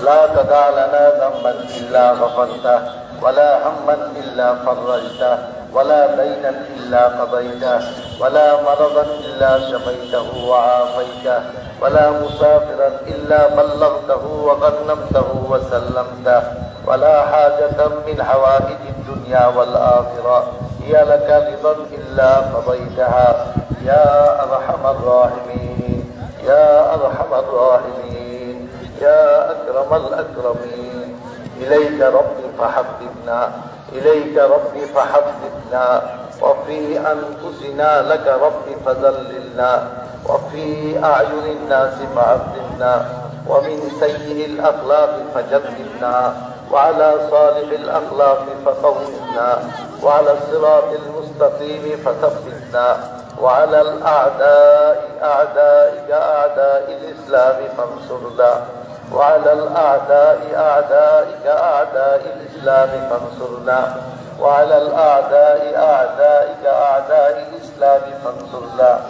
لا تدع لنا ذنبا إلا غفرته ولا هما إلا فرجته ولا دينا إلا قضيته ولا مرضا إلا شفيته وعافيته ولا مسافرا إلا بلغته وغنمته وسلمته ولا حاجة من حوائج الدنيا والآخرة هي لك رضا إلا قضيتها. يا أرحم الراحمين. يا أرحم الراحمين يا أكرم الأكرمين. إليك ربي فحببنا إليك ربي فحببنا. وفي أنفسنا لك ربي فذللنا. وفي أعين الناس فعذبنا. ومن سيء الأخلاق فجنبنا. وعلى صالح الأخلاق فقومنا. وعلى الصراط المستقيم فثبتنا. وعلى الأعداء أعدائك أعداء الإسلام فانصرنا وعلى الأعداء أعدائك أعداء الإسلام فانصرنا وعلى الأعداء أعدائك أعداء الإسلام فانصرنا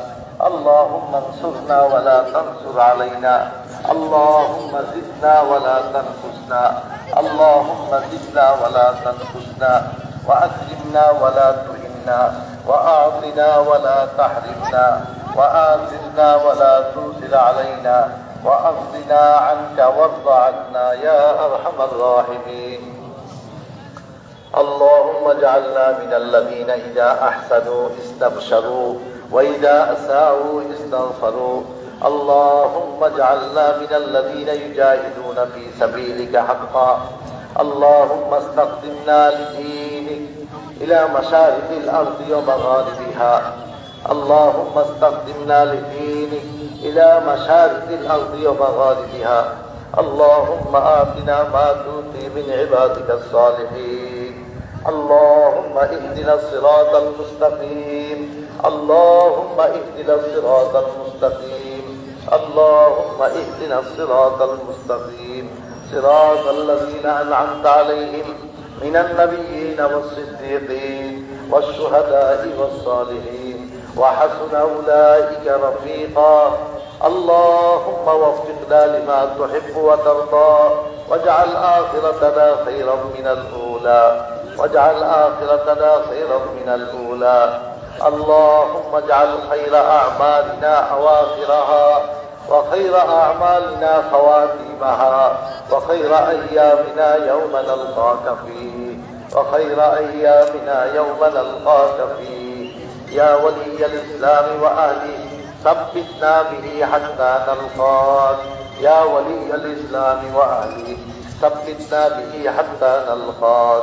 اللهم انصرنا ولا تنصر علينا. اللهم زدنا ولا تنقصنا. اللهم زدنا ولا تنقصنا. وأكرمنا ولا تهنا وأعطنا ولا تحرمنا وآثرنا ولا تؤثر علينا وأرضنا عنك وارض عنا يا أرحم الراحمين. اللهم اجعلنا من الذين إذا أحسنوا استبشروا وإذا أساءوا استغفروا. اللهم اجعلنا من الذين يجاهدون في سبيلك حقا. اللهم استخدمنا لدينك إلى مشارق الأرض ومغاربها اللهم استخدمنا لدينك إلى مشارق الأرض ومغاربها اللهم آتنا ما تؤتي من عبادك الصالحين. اللهم اهدنا الصراط المستقيم. اللهم اهدنا الصراط المستقيم. اللهم اهدنا الصراط المستقيم. صراط الذين أنعمت عليهم. من النبيين والصديقين والشهداء والصالحين وحسن أولئك رفيقا. اللهم وفقنا لما تحب وترضى واجعل آخرتنا خيرا من الأولى. واجعل آخرتنا خيرا من الأولى. اللهم اجعل خير أعمالنا أواخرها وخير أعمالنا خواتيمها وخير أيامنا يوم نلقاك فيه وخير أيامنا يوم نلقاك فيه. يا ولي الإسلام وأهله ثبتنا به حتى نلقاك. يا ولي الإسلام وأهله ثبتنا به حتى نلقاك.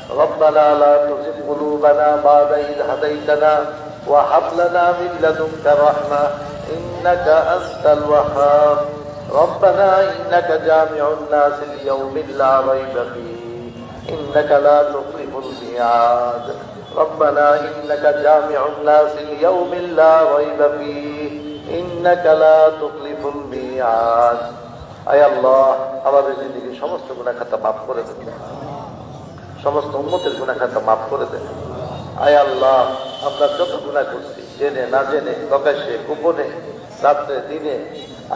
ربنا لا تزغ قلوبنا بعد إذ هديتنا وهب لنا من لدنك رحمة إنك أنت الوهاب ربنا إنك جامع الناس ليوم لا ريب فيه إنك لا تخلف الميعاد ربنا إنك جامع الناس ليوم لا ريب فيه إنك لا تخلف الميعاد আয় আল্লাহ আমাদের জিন্দগি সমস্ত গুণা খাতা মাফ করে দেন সমস্ত উন্মতের গুণা খাতা মাফ করে দেন। আয় আল্লাহ, আমরা যত গুণা করছি, জেনে, না জেনে প্রকাশে গোপনে, রাত্রে, দিনে,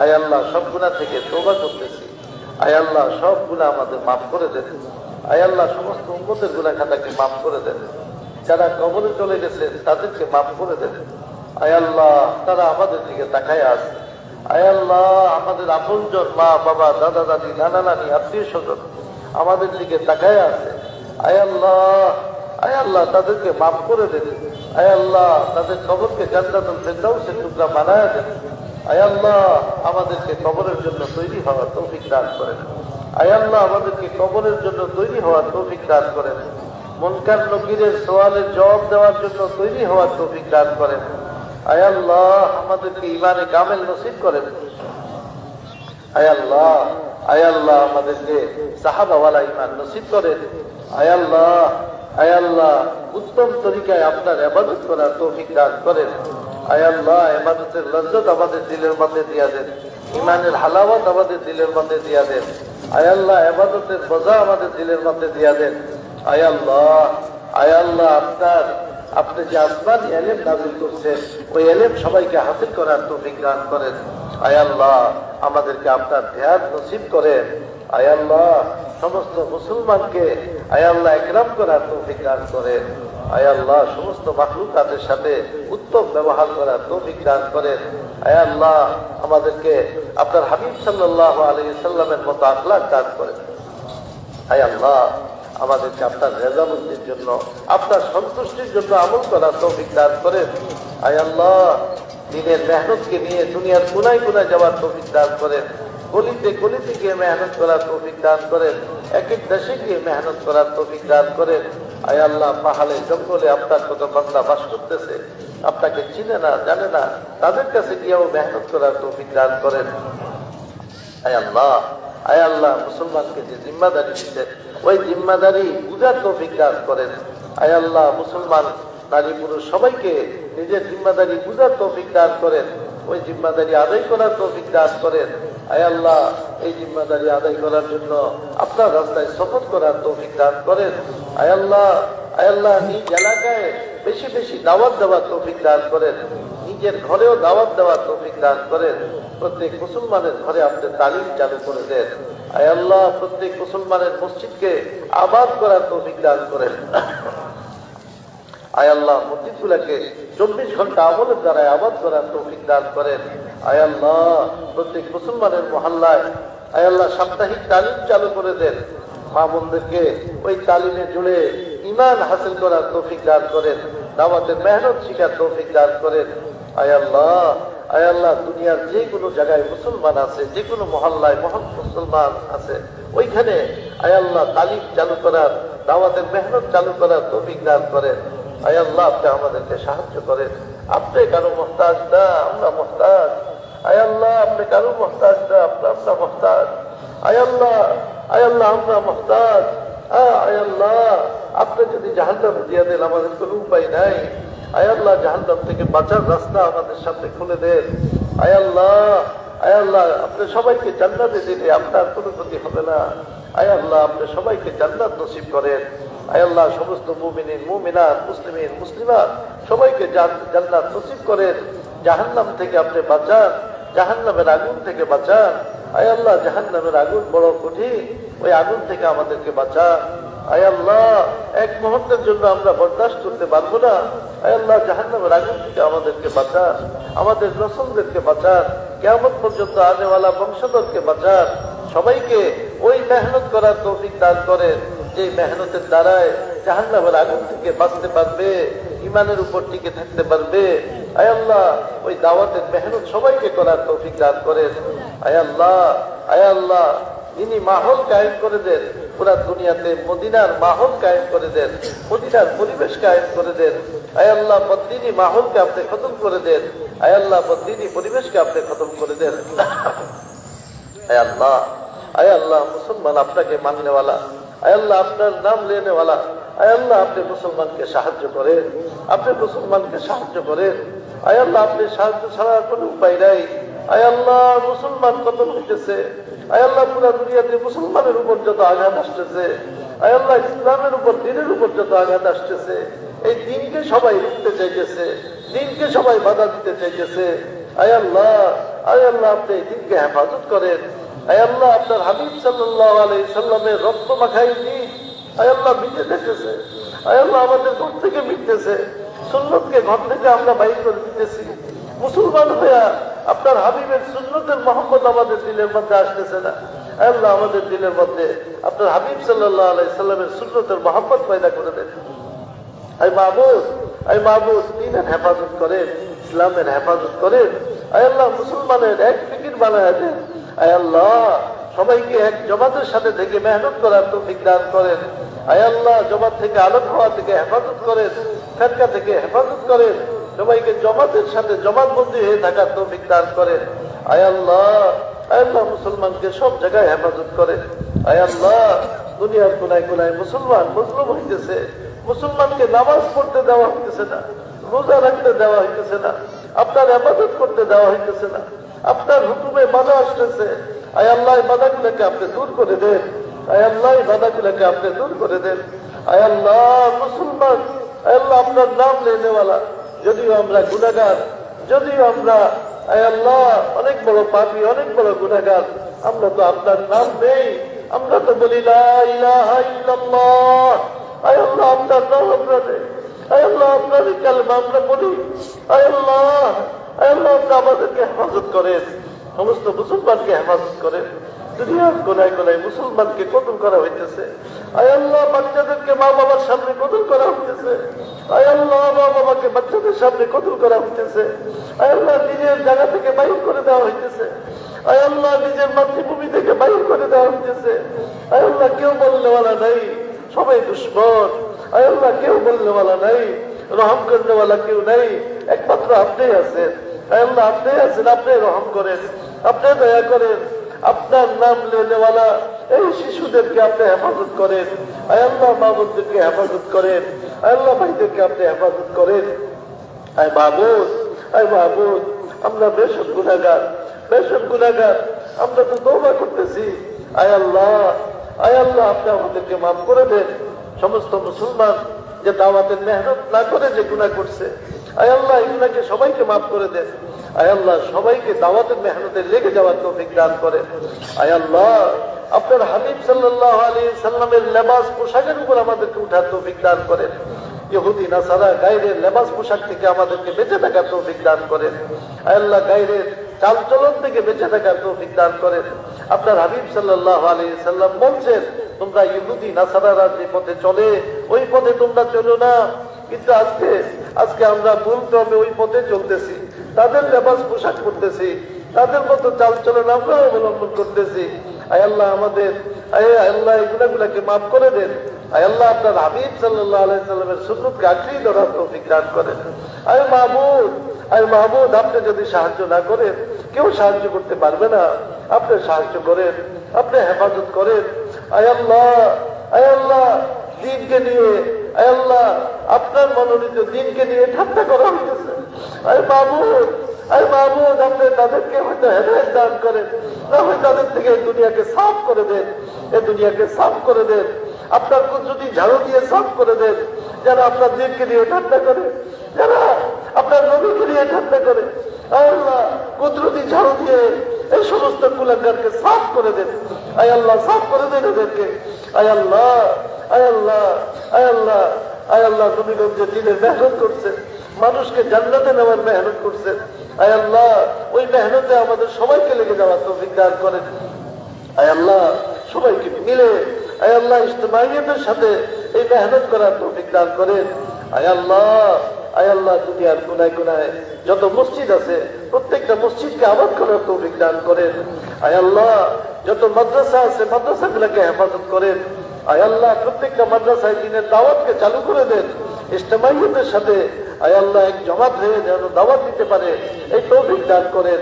আয় আল্লাহ, সব গুণা থেকে তোবা করতেছি। আয় আল্লাহ, সব গুণা আমাদের মাফ করে দেন। আয় আল্লাহ, সমস্ত উন্মতের গুণা খাতাকে মাফ করে দেন। যারা কবরে চলে গেছে, তাদেরকে মাফ করে দেন। আয় আল্লাহ, তারা আমাদের দিকে তাকায় আছে। আয় আল্লাহ, আমাদের আপনজন মা, বাবা, দাদা, দাদি, নানা, নানি আত্মীয় স্বজন আমাদের দিকে তাকায় আছে। আয় আল্লাহ আয় আল্লাহ, তাদেরকে মাফ করে দেন আয় আল্লাহ, তাদের কবরকে জান্নাতুল টুকরা দেন আয় আল্লাহ, আমাদেরকে কবরের জন্য তৈরি হওয়ার তৌফিক দান করেন। আয় আল্লাহ, আমাদেরকে কবরের জন্য তৈরি হওয়ার তৌফিক দান করেন। মনকার নকিরের সোয়ালের জবাব দেওয়ার জন্য তৈরি হওয়ার তৌফিক দান করেন। আয় আল্লাহ, আমাদেরকে ইমানে কামেল নসিব করেন। আয় আল্লাহ আয় আল্লাহ, আমাদেরকে সাহাবাওয়ালা ইমান নসিব করেন। আয় আল্লাহ, আয় উত্তম তরিকায় আপনার আবাদত করার তৌফিক দান করেন। আয় আল্লাহ এবাদতের লজ্জত আমাদের দিলের মধ্যে দিয়া দেন। ইমানের হালাওয়াত আমাদের দিলের মধ্যে দিয়া দেন। আয় আল্লাহ এবাদতের আমাদের দিলের মধ্যে দিয়া দেন। আয় আল্লাহ আয় আল্লাহ, আপনার, আপনি যে আসমানি এলেম নাজিল করছেন, ওই এলেম সবাইকে হাসিল করার তৌফিক দান করেন। আয়াল্লাহ আমাদেরকে আপনার ধ্যান নসিব করেন। আয় আল্লাহ সমস্ত মুসলমানকে আয়াল্লাহ একরাম করার তৌফিক দান করেন। আয় আল্লাহ সমস্ত মাখলুকাতের সাথে উত্তম ব্যবহার করার তৌফিক দান করেন। আয় আল্লাহ আমাদেরকে আপনার হাবিব সাল্লাহ আলী সাল্লামের মতো আখলাক দান করেন। আয়াল্লাহ আমাদেরকে আপনার রেজামন্দির জন্য, আপনার সন্তুষ্টির জন্য আমল করার তৌফিক দান করেন। আয়াল্লাহ দিনের মেহনতকে নিয়ে দুনিয়ার কোনায় কোনায় যাওয়ার তৌফিক দান করেন। গলিতে গলিতে গিয়ে মেহনত করার তৌফিক দান করেন। এক এক দেশে গিয়ে মেহনত করার তৌফিক দান করেন। আয় আল্লাহ, পাহাড়ে, জঙ্গলে আপনার কত বান্দা বাস করতেছে। আপনাকে চিনে না, জানে না, তাদের কাছে গিয়েও মেহনত করার তৌফিক দান করেন। আয় আল্লাহ আয় আল্লাহ, মুসলমানকে যে জিম্মাদারি দিচ্ছেন ওই জিম্মাদারি বুঝার তৌফিক দান করেন। আয় আল্লাহ, মুসলমান, নারী, পুরুষ সবাইকে নিজের জিম্মাদারি বুঝার তৌফিক দান করেন। ওই জিম্মাদারি আদায় করার তৌফিক দান করেন। আল্লাহ, এই জিম্মাদারি আদায় করার জন্য আপনার রাস্তায় সফর করার তৌফিক দান করেন। আয় আল্লাহ আয় আল্লাহ, নিজ এলাকায় বেশি বেশি দাওয়াত দেওয়ার তৌফিক দান করেন। নিজের ঘরেও দাওয়াত দেওয়ার তৌফিক দান করেন। প্রত্যেক মুসলমানের ঘরে আপনি তালিম চালু করে দেন। আয় আল্লাহ, প্রত্যেক মুসলমানের মসজিদকে আবাদ করার তৌফিক দান করেন। আয় আল্লাহ মসজিদ গুলাকে চব্বিশ ঘণ্টা আমলের দ্বারা আবাদ করার তৌফিক দান করেন। আয় আল্লাহ, প্রত্যেক মুসলমানের মহল্লায় আয় আল্লাহ সাপ্তাহিক তালিম চালু করে দেন। মা বোনদেরকে ওই তালিমে জুড়ে ইমান হাসিল করার তৌফিক দান করেন। দাওয়াতের মেহনত শিখার তৌফিক দান করেন। আয় আল্লাহ আয় আল্লাহ, দুনিয়ার যে কোনো জায়গায় মুসলমান আছে, যে কোনো মহল্লায় মহান মুসলমান আছে, ওইখানে আয় আল্লাহ তালিম চালু করার দাওয়াতের মেহনত চালু করার তৌফিক দান করেন। আয় আল্লাহ, আপনি আমাদেরকে সাহায্য করেন। আপনি কারও মহতাজ না, আমরা মহতাজ। আয় আল্লাহ, আপনি কারও মহতাজ না, আমরা আমরা মহতাজ। আয় আল্লাহ আয় আল্লাহ, আমরা মহতাজ। আয় আল্লাহ, আপনি যদি জাহান্নাম দিয়ে দেন, আমাদের কোনো উপায় নাই। আয় আল্লাহ, জাহান্নাম থেকে বাঁচার রাস্তা আমাদের সামনে খুলে দেন। আয় আল্লাহ আয় আল্লাহ, আপনি সবাইকে জান্নাতে দিলে আপনার কোনো ক্ষতি হবে না। আয় আল্লাহ, আপনি সবাইকে জান্নাত নসিব করেন। আল্লাহ, সমস্ত মুমিনিন, মুমিনাত, মুসলিমিন, মুসলিমাত, সবাইকে জান- জান্নাত নসিব করেন। জাহান্নাম থেকে আপনি বাঁচান, জাহান্নামের আগুন থেকে বাঁচান। আয় আল্লাহ, জাহান্নামের আগুন বড় কঠিন, ওই আগুন থেকে আমাদেরকে বাঁচান। আয় আল্লাহ, এক মুহূর্তের জন্য আমরা বরদাস্ত করতে পারব না। আয় আল্লাহ, জাহান্নামের আগুন থেকে আমাদেরকে বাঁচান, আমাদের নসলদেরকে বাঁচান কেমন পর্যন্ত আনেওয়ালা বংশধরকে বাঁচান। সবাইকে ওই মেহনত করার তৌফিক দান করেন। যে মেহনতের দ্বারায় জাহান্নামের আগুন থেকে বাঁচতে পারবে ইমানের উপর টিকে থাকতে পারবে, আয় আল্লাহ, ওই দাওয়াতের মেহনত সবাইকে করার তৌফিক দান করেন। আয় আল্লাহ আয় আল্লাহ তিনি মাহল কায়েম করে দেন, পুরা দুনিয়াতে মদিনার মাহল কায়েম করে দেন, মদিনার পরিবেশ কায়েম করে দেন। আয় আল্লাহ বদিনী মাহলকে আপনি খতম করে দেন। আয় আল্লাহ বদিনী পরিবেশকে আপনি খতম করে দেন। আয় আল্লাহ আয় আল্লাহ, মুসলমান আপনাকে মাননেওয়ালা। আল্লাহ, আপনার নাম লেনেওয়ালা আল্লাহ, আপনি মুসলমানকে সাহায্য করেন। আপনি মুসলমানকে সাহায্য করেন। আল্লাহ, আপনি সাহায্য ছাড়া কোনো উপায় নাই। আল্লাহ, মুসলমান কত হইতেছে? আল্লাহ, পুরা দুনিয়াতে মুসলমানের উপর যত আঘাত আসতেছে। আল্লাহ, ইসলামের উপর, দিনের উপর যত আঘাত আসতেছে। এই দিনকে সবাই রুখতে চাইতেছে। দিনকে সবাই বাধা দিতে চাইতেছে। আয় আল্লাহ আয় আল্লাহ, আপনি দিনকে হেফাজত করেন। আল্লাহ, আপনার হাবিব সাল্লাহ আলাই সাল্লামের রক্ত মাখাই আয় আল্লাহ, মিটে দেখতেছে আয় আল্লাহ, আমাদের ঘর থেকে মিটতেছে। সুন্নতকে ঘর থেকে আমরা বাইর করে দিতেছি। মুসলমান হইয়া আপনার হাবিবের সুন্নতের মোহাম্মদ আমাদের দিলের মধ্যে আসতেছে না। আল্লাহ, আমাদের দিলের মধ্যে আপনার হাবিব সাল্লাহ আলাই সাল্লামের সুন্নতের মোহাম্মদ পয়দা করে দেন। আই মাহবুদ আই মাহবুদ দিনের হেফাজত করেন, ইসলামের হেফাজত করেন। আল্লাহ, মুসলমানের এক ফিকির বানায় দেন। আল্লাহ, সবাইকে এক জমাতের সাথে থেকে মেহনত করার তো দান করেন। আল্লাহ, জমাত থেকে আলোক হওয়া থেকে হেফাজত করেন, ফেরকা থেকে হেফাজত করেন, সবাইকে জমাতের সাথে জমাতবন্দি হয়ে থাকার তো দান করেন। আল্লাহ আল্লাহ, মুসলমানকে সব জায়গায় হেফাজত করেন। আল্লাহ, দুনিয়ার কোনায় কোনায় মুসলমান মুসলিম হইতেছে। মুসলমানকে নামাজ পড়তে দেওয়া হইতেছে না, রোজা রাখতে দেওয়া হইতেছে না, আপনার হেফাজত করতে দেওয়া হইতেছে না। আপনার হুকুমে বাধা আসতেছে। আয় আল্লাহ বাধাগুলোকে আপনি দূর করে দেন। আয় আল্লাহ বাধাগুলোকে আপনি দূর করে দেন। আয় আল্লাহ, মুসলমান, আয় আল্লাহ, আপনার নাম লেনেওয়ালা যদিও আমরা গুণাগার যদিও আমরা, আয় আল্লাহ, অনেক বড় পাপি, অনেক বড় গুণাগার আমরা তো আপনার নাম নেই। আমরা তো বলি আল্লাহ, আপনার নাম আমরা আপনার আমরা বলি আয় আল্লাহ আমাদেরকে হেফাজত করেন সমস্ত মুসলমানকে হেফাজত করেন দুনিয়ার কোনায় কোনায় মুসলমানকে কতল করা হইতেছে। আল্লাহ, বাচ্চাদেরকে মা বাবার সামনে কতল করা হইতেছে। মা বাবাকে বাচ্চাদের সামনে করা হইতেছে। নিজের জায়গা থেকে করে দেওয়া হইতেছে। নিজের মাতৃভূমি থেকে করে দেওয়া হইতেছে। কেউ বললেওয়ালা নাই, সবাই দুশ্মন। আল্লাহ, কেউ বললেওয়ালা নাই, রহম করনেওয়ালা কেউ নাই, একমাত্র আপনি আছেন। আপনি আছেন, আপনি রহম করেন, আপনি দয়া করেন, আপনার নাম লেনেওয়ালা এই শিশুদেরকে আপনি হেফাজত করেন হেফাজত করেন ভাইদেরকে আপনি হেফাজত করেন। আয় মাহবুদ আয় মাহবুদ আমরা বেশন গুণাগার বেশন গুণাগার আমরা তো দৌড়া করতেছি। আয় আল্লাহ আল্লাহ, আপনি আমাদেরকে মাফ করে দেন। সমস্ত মুসলমান যে দাওয়াতের মেহনত না করে যে গুণা করছে আয় আল্লাহ এই সবাইকে মাফ করে দেন আয় আল্লাহ, সবাইকে দাওয়াতের মেহনতে লেগে যাওয়ার তৌফিক দান করেন আয় আল্লাহ, আপনার হাবিব সাল্লাহ আলী সাল্লামের লেবাস পোশাকের উপর আমাদেরকে উঠার তৌফিক দান করেন। ইহুদি, নাসারা, গাইরের পোশাক থেকে আমাদেরকে থেকে আপনার সাল্লাম তোমরা ইহুদি, নাসারারা যে পথে চলে, ওই পথে তোমরা চলো না। কিন্তু আজকে আজকে আমরা ভুল ওই পথে চলতেছি। তাদের লেবাস পোশাক করতেছি তাদের মতো চাল চলন আমরা অবলম্বন করতেছি। আয় আল্লাহ আমাদের, আয় আল্লাহ এগুলা গুলাকে মাফ করে দেন। আপনার হাবিব আঁকড়িয়ে ধরার করেন। আয় মাহবুদ আয় মাহবুদ আপনি যদি সাহায্য না করেন, কেউ সাহায্য করতে পারবে না। আপনি সাহায্য করেন, আপনি হেফাজত করেন। আয় আল্লাহ দিনকে নিয়ে, আয় আপনার মনোনীত দিনকে নিয়ে ঠাট্টা করা হইতেছে। আয় মাহবুদ আয় মাহবুদ আপনি তাদেরকে হয়তো হেদায়ত দান করেন। না হয় তাদের থেকে দুনিয়াকে সাফ করে দেন। এই দুনিয়াকে সাফ করে দেন। আপনার যদি ঝাড়ু দিয়ে সাফ করে দেন। যারা আপনার দিনকে নিয়ে ঠাট্টা করে, যারা আপনার নবীকে নিয়ে ঠাট্টা করে কুদরতি ঝাড়ু দিয়ে এই সমস্ত কুলাঙ্গারকে সাফ করে দেন। আয় আল্লাহ, সাফ করে দেন এদেরকে। আয় আল্লাহ আয় আল্লাহ আয় আল্লাহ। আয় আল্লাহ নবীগঞ্জে দিনের মেহনত করছে, মানুষকে জান্নাতে নেওয়ার মেহনত করছে। আয় আল্লাহ, ওই মেহনতে আমাদের সবাইকে লেগে যাওয়ার তৌফিক দান করেন। আয় আল্লাহ, সবাইকে মিলে, আয় আল্লাহ ইস্তেমাইয়াদের সাথে এই মেহনত করার তৌফিক দান করেন। আয় আল্লাহ আয় আল্লাহ, দুনিয়ার কোনায় কোনায় যত মসজিদ আছে, প্রত্যেকটা মসজিদকে আবাদ করার তৌফিক দান করেন। আয় আল্লাহ, যত মাদ্রাসা আছে মাদ্রাসা গুলাকে হেফাজত করেন। আয় আল্লাহ প্রত্যেকটা মাদ্রাসায় দিনের দাওয়াতকে চালু করে দেন। ইস্তেমাইয়াদের সাথে আয় আল্লাহ এক জমাত হয়ে যেন দাওয়াত দিতে পারে, এই তৌফিক দান করেন।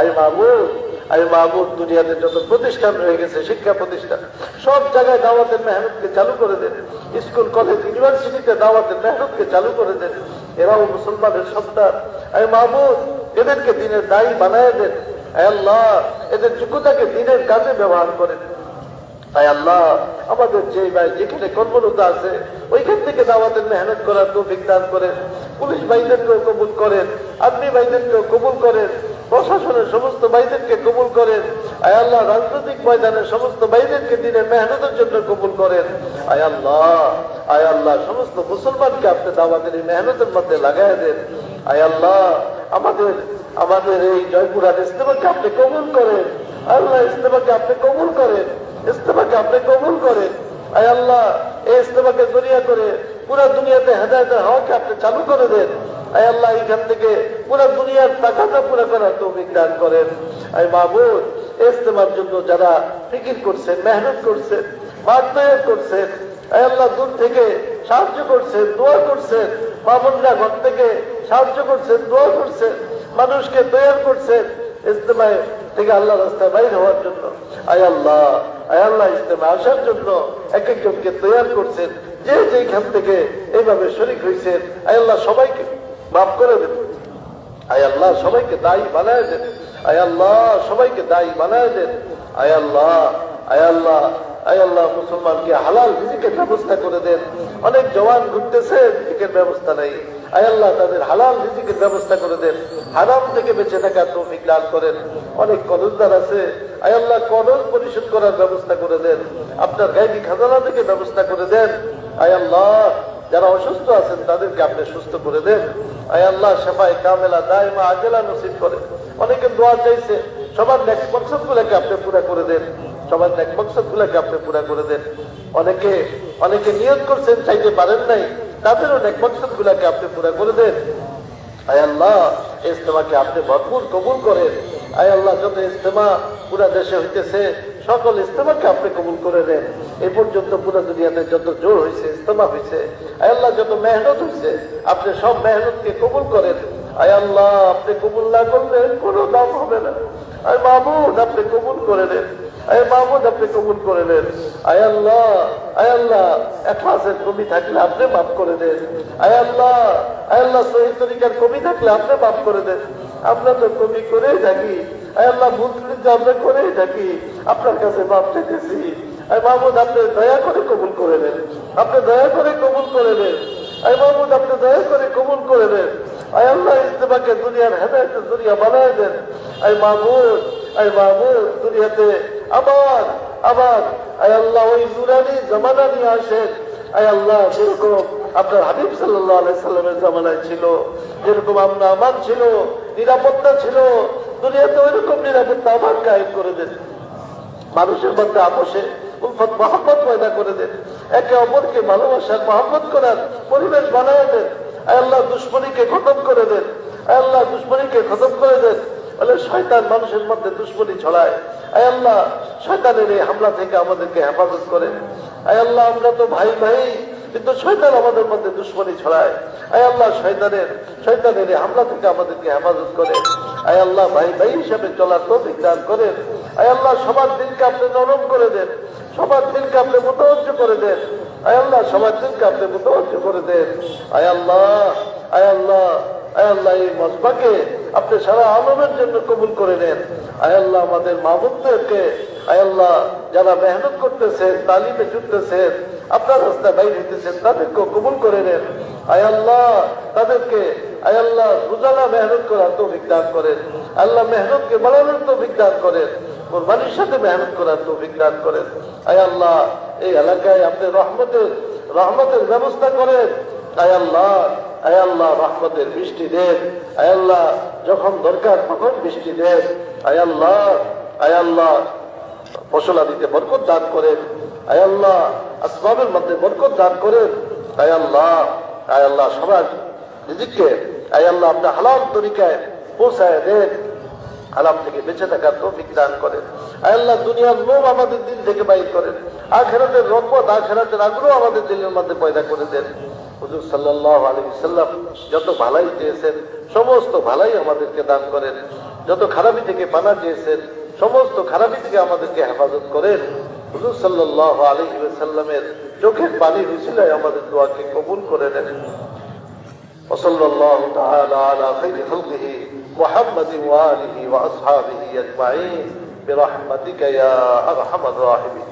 আয় মাহবুব আয় মাহবুব দুনিয়াতে যত প্রতিষ্ঠান রয়ে গেছে, শিক্ষা প্রতিষ্ঠান, সব জায়গায় দাওয়াতের মেহনতকে চালু করে দেন। স্কুল, কলেজ, ইউনিভার্সিটিতে দাওয়াতের মেহনতকে চালু করে দেন। এরাও মুসলমানের সন্তান। আয় মাহবুব এদেরকে দিনের দায়ী বানায় দেন। আয় আল্লাহ, এদের যোগ্যতাকে দিনের কাজে ব্যবহার করেন। তাই আল্লাহ আমাদের যে ভাই যেখানে কর্মরত আছে, ওইখান থেকে দাওয়াতের মেহনত করার তৌফিক দান করেন। পুলিশ ভাইদেরকেও কবুল করেন, আর্মি ভাইদেরকেও কবুল করেন, প্রশাসনের সমস্ত ভাইদেরকে কবুল করেন, আয় আল্লাহ রাজনৈতিক ময়দানে সমস্ত ভাইদেরকে দিনের মেহনতের জন্য কবুল করেন। আয় আল্লাহ আয় আল্লাহ, সমস্ত মুসলমানকে আপনি দাওয়াতের এই মেহনতের মধ্যে লাগাই দেন। আয় আল্লাহ, আমাদের আমাদের এই জয়পুরার ইস্তেমাকে আপনি কবুল করেন। আল্লাহ ইস্তেমাকে আপনি কবুল করেন। ইস্তেমাকে আপনি কবুল করেন। আয় আল্লাহ, এই ইস্তেমাকে জরিয়া করে পুরো দুনিয়াতে হেদায়তের হাওয়াকে আপনি চালু করে দেন। আয় আল্লাহ এখান থেকে পুরো দুনিয়ার টাকাটা পুরো করার তৌফিক দান করেন। আয় মাহবুদ ইস্তেমার জন্য যারা ফিকির করছেন, মেহনত করছেন তৈরি করছেন, আয় আল্লাহ, দূর থেকে সাহায্য করছেন, দোয়া করছেন মামুনরা ঘর থেকে সাহায্য করছেন, দোয়া করছেন, মানুষকে তৈরি করছেন ইস্তেমায় থেকে আল্লাহ রাস্তায় বাইর হওয়ার জন্য। আয় আল্লাহ আয় আল্লাহ ইস্তেমা আসার জন্য এক একজনকে তৈরি করছেন। যে যেখান থেকে এইভাবে শরিক হয়েছেন আয় আল্লাহ সবাইকে মাফ করে দেন। আয় আল্লাহ সবাইকে দায়ী বানায় দেন। আয় আল্লাহ সবাইকে দায়ী বানায় দেন। আয় আল্লাহ আয় আল্লাহ আয় আল্লাহ মুসলমানকে হালাল রিজিকের ব্যবস্থা করে দেন। অনেক জওয়ান ঘুরতেছে, রিজিকের ব্যবস্থা নেই। আয় আল্লাহ, তাদের হালাল রিজিকের ব্যবস্থা করে দেন। হারাম থেকে বেঁচে থাকার তৌফিক দান করেন। অনেক কলেজদার আছে। আয় আল্লাহ কলেজ পরিশোধ করার ব্যবস্থা করে দেন। আপনার গাইবি খাজানা থেকে ব্যবস্থা করে দেন? আয় আল্লাহ, যারা অসুস্থ আছেন, তাদেরকে আপনি সুস্থ করে দেন। আয় আল্লাহ সেফাই কামেলা, দায়মা আজেলা নসিব করে। অনেকে দোয়া চাইছে, সবার নেক মকসদ গুলাকে আপনি পুরা করে দেন। সবার নেক মকসদ গুলাকে আপনি পুরা করে দেন। অনেকে অনেকে নিয়ত করছেন, চাইতে পারেন নাই। তাদেরও অনেক মকসদ গুলাকে আপনি পুরা করে দেন। আয় আল্লাহ ইস্তেমাকে আপনি ভরপুর কবুল করেন। আয় আল্লাহ, যত ইস্তেমা পুরা দেশে হইতেছে, সকল ইস্তেমাকে আপনি কবুল করে দেন। এ পর্যন্ত পুরো দুনিয়াতে যত জোর হয়েছে ইস্তেমা হয়েছে আয় আল্লাহ, যত মেহনত হয়েছে আপনি সব মেহনতকে কবুল করেন। আয় আল্লাহ, আপনি কবুল না করলে কোনো দাম হবে না। আয় মাহমুদ আপনি কবুল করে নেন। আয় মাহমুদ আপনি কবুল করে নেন। আয় আল্লাহ আয় আল্লাহ এখলাসের কমি থাকলে আপনি মাফ করে দেন। আয় আল্লাহ আয় আল্লাহ সহি তরিকার কমি থাকলে আপনি মাফ করে দেন। আমরা তো কমি করেই থাকি। আয় আল্লাহ, ভুল আমরা করেই থাকি। আপনার কাছে মাফ চাইতেছি। আয় মাহমুদ আপনি দয়া করে কবুল করে নেন। আপনি দয়া করে কবুল করে নেন। আয় মাহমুদ আপনি দয়া করে কবুল করে নেন। আয় আল্লাহ দুনিয়ার হেদায়ত দুনিয়া বানায় দেন। আয় মাহমুদ আয় মাহমুদ দুনিয়াতে আবার আবার, আয় আল্লাহ, ওই নুরানি জমানা নিয়ে আসেন। আয় আল্লাহ, যেরকম আপনার হাবিব সাল্লাহ আলাইসাল্লামের জামানায় ছিল, যেরকম আমরা আমার ছিল, নিরাপত্তা ছিল, দুনিয়াতে ওইরকম নিরাপত্তা আমার কায়েম করে দেন। মানুষের মধ্যে আপোষে উলফত মহব্বত পয়দা করে দেন। একে অপরকে ভালোবাসার মহব্বত করার পরিবেশ বানায় দেন। আল্লাহ দুশ্মনীকে খতম করে দেন। আল্লাহ দুশ্মনীকে খতম করে দেন। বলে শয়তান মানুষের মধ্যে দুশ্মনী ছড়ায়। আয় আল্লাহ, শয়তানের এই হামলা থেকে আমাদেরকে হেফাজত করে। আয় আল্লাহ, আমরা তো ভাই ভাই, কিন্তু শয়তান আমাদের মধ্যে দুশ্মনী ছড়ায়। আয় আল্লাহ, শয়তানের শয়তানের এই হামলা থেকে আমাদেরকে হেফাজত করে। আয় আল্লাহ, ভাই ভাই হিসাবে চলার তৌফিক দান করেন। আয় আল্লাহ, সবার দিনকে আপনি নরম করে দেন। সবার দিনকে আপনি মোটাজ্জ করে দেন। আয় আল্লাহ সবার দিনকে আপনি মোটাজ্জ করে দেন। আয় আল্লাহ আয় আল্লাহ আয় আল্লাহ, এই মজবাকে আপনি সারা আলমের জন্য কবুল করে নেন। আয় আল্লাহ, আমাদের মাহবুবদেরকে, আয় আল্লাহ, যারা মেহনত করতেছেন তালিমে জুটতেছেন আপনার রাস্তায় বাইরে হইতেছেন তাদেরকেও কবুল করে নেন। আয় আল্লাহ, তাদেরকে, আয় আল্লাহ, রোজানা মেহনত করার তো দান করেন। আল্লাহ মেহনতকে বাড়ানোর তো দান করেন। কোরবানির সাথে মেহনত করার তো দান করেন। আয় আল্লাহ, এই এলাকায় আপনি রহমতের রহমতের ব্যবস্থা করেন। আয় আল্লাহ আয় আল্লাহ, রহমতের বৃষ্টি দেন। আয় আল্লাহ, যখন দরকার তখন বৃষ্টি দেন। আয় আল্লাহ আয় আল্লাহ ফসলা দিতে বরকত দান করেন। আয় আল্লাহ আসবাবের মধ্যে বরকত দান করেন। আয় আল্লাহ আয় আল্লাহ, সবার নিজেকে আয় আল্লাহ আপনি হালাল তরিকায় পৌঁছায় দেন। হালাম থেকে বেঁচে থাকার তৌফিক দান করেন। আল্লাহ, দুনিয়ার লোভ আমাদের দিন থেকে বাইর করেন। আখেরাতের রকমত আখেরাতের আগ্রহ আমাদের দিলের মধ্যে পয়দা করে দেন। হুজুর সাল্লাহ আলী সাল্লাম যত ভালাই চেয়েছেন, সমস্ত ভালাই আমাদেরকে দান করেন। যত খারাপি থেকে পানা চেয়েছেন, সমস্ত খারাপি থেকে আমাদেরকে হেফাজত করেন। হুজুর সাল্লাহ আলী সাল্লামের চোখের পানি রুচিলায় আমাদের দোয়াকে কবুল করে নেন وصلى الله تعالى على خير خلقه محمد وآله وأصحابه أجمعين برحمتك يا أرحم الراحمين